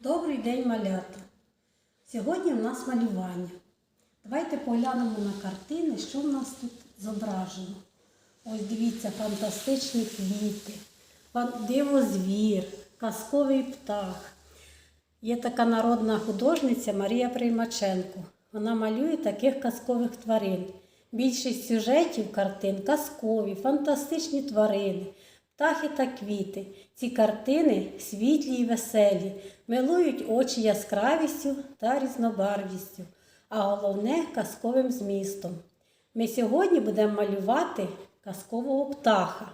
Добрий день, малята! Сьогодні в нас малювання. Давайте поглянемо на картини, що в нас тут зображено. Ось дивіться, фантастичні квіти, дивозвір, казковий птах. Є така народна художниця Марія Приймаченко. Вона малює таких казкових тварин. Більшість сюжетів картин казкові, фантастичні тварини, птахи та квіти. Ці картини світлі й веселі, милують очі яскравістю та різнобарвістю, а головне казковим змістом. Ми сьогодні будемо малювати казкового птаха.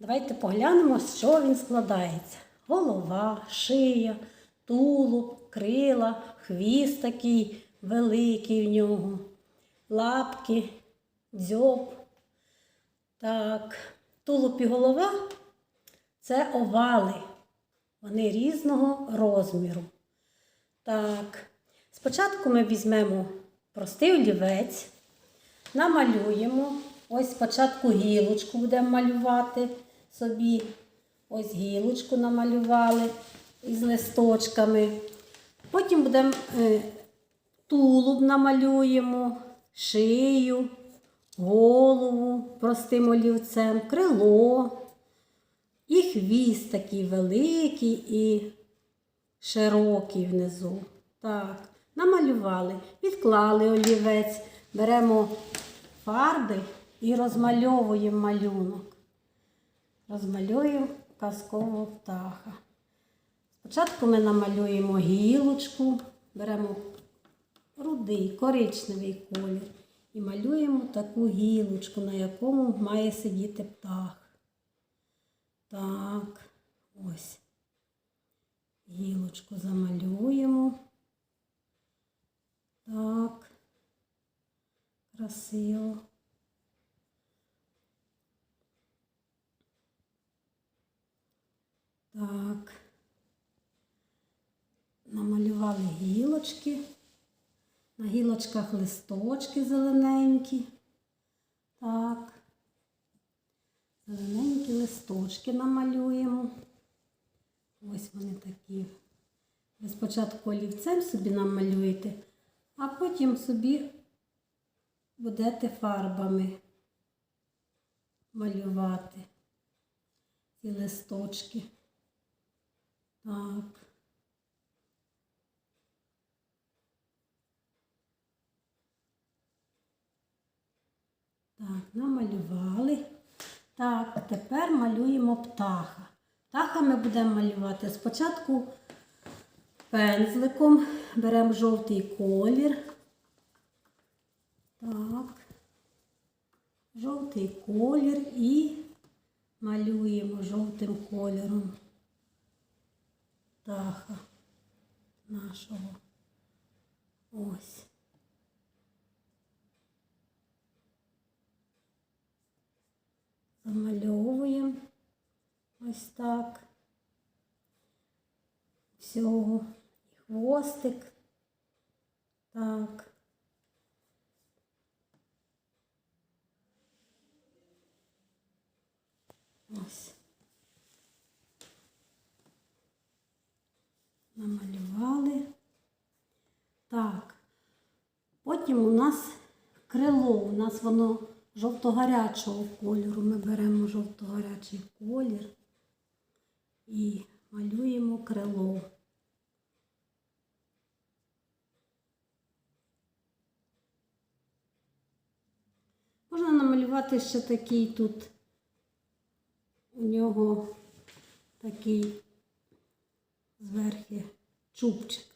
Давайте поглянемо, з чого він складається. Голова, шия, тулуб, крила, хвіст такий великий в нього, лапки, дзьоб. Так, тулуб і голова це овали. Вони різного розміру. Так, спочатку ми візьмемо простий олівець, намалюємо. Ось спочатку гілочку будемо малювати собі. Ось гілочку намалювали із листочками. Потім будемо е, тулуб намалюємо, шию, голову простим олівцем, крило. І хвіст такий великий і широкий внизу. Так, намалювали, відклали олівець, беремо фарби і розмальовуємо малюнок. Розмалюємо казкового птаха. Спочатку ми намалюємо гілочку, беремо рудий, коричневий колір і малюємо таку гілочку, на якому має сидіти птах. Так, ось. Гілочку замалюємо. Так. Красиво. Так. Намалювали гілочки. На гілочках листочки зелененькі. Так. Зелененькі листочки намалюємо. Ось вони такі. Ви спочатку олівцем собі намалюєте, а потім собі будете фарбами малювати ці листочки. Так. Так, намалювали. Так, тепер малюємо птаха. Птаха ми будемо малювати спочатку пензликом. Беремо жовтий колір. Так. Жовтий колір і малюємо жовтим кольором птаха нашого. Ось. Замальовуємо ось так. Всього. І хвостик. Так. Ось. Намалювали. Так. Потім у нас крило, у нас воно жовто-гарячого кольору. Ми беремо жовто-гарячий колір і малюємо крило. Можна намалювати ще такий тут у нього такий зверхи чубчик.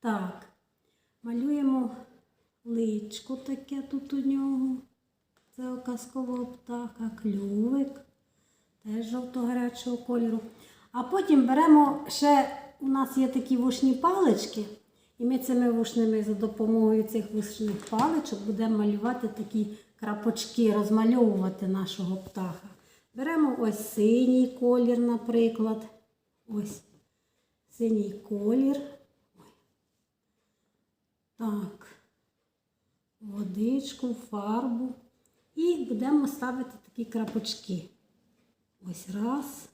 Так, малюємо личко таке тут у нього. Це у казкового птаха, клювик, теж жовто-гарячого кольору. А потім беремо ще, у нас є такі вушні палички, і ми цими вушними за допомогою цих вушних паличок будемо малювати такі крапочки, розмальовувати нашого птаха. Беремо ось синій колір, наприклад. Ось синій колір. Так, водичку, фарбу. І будемо ставити такі крапочки. Ось раз.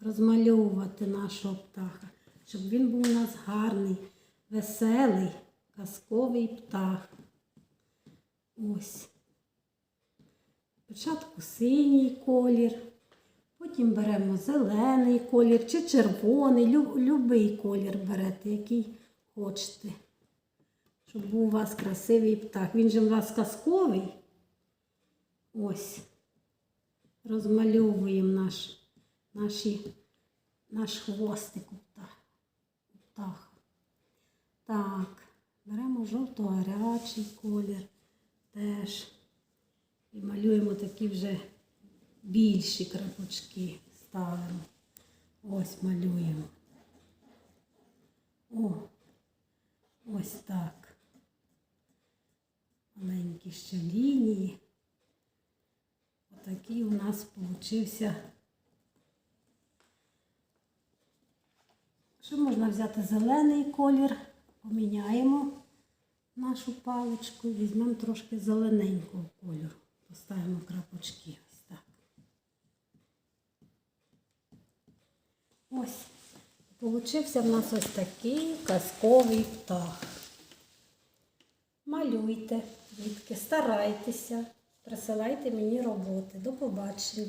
Розмальовувати нашого птаха. щоб він був у нас гарний, веселий, казковий птах. Ось. Спочатку синій колір, потім беремо зелений колір чи червоний, лю- любий колір берете, який хочете. Щоб був у вас красивий птах. Він же у вас казковий. Ось. Розмальовуємо наш, наші, наш хвостик птаха. Так, беремо жовто-гарячий колір теж. І малюємо такі вже більші крапочки. Ставимо. Ось малюємо. О, ось так. Маленькі ще лінії. Отакий у нас получився. Ще можна взяти зелений колір, поміняємо нашу паличку, візьмемо трошки зелененького кольору. Поставимо крапочки. Ось так. Ось. Получився в нас ось такий казковий птах. Малюйте, дітки, старайтеся, присилайте мені роботи. До побачення.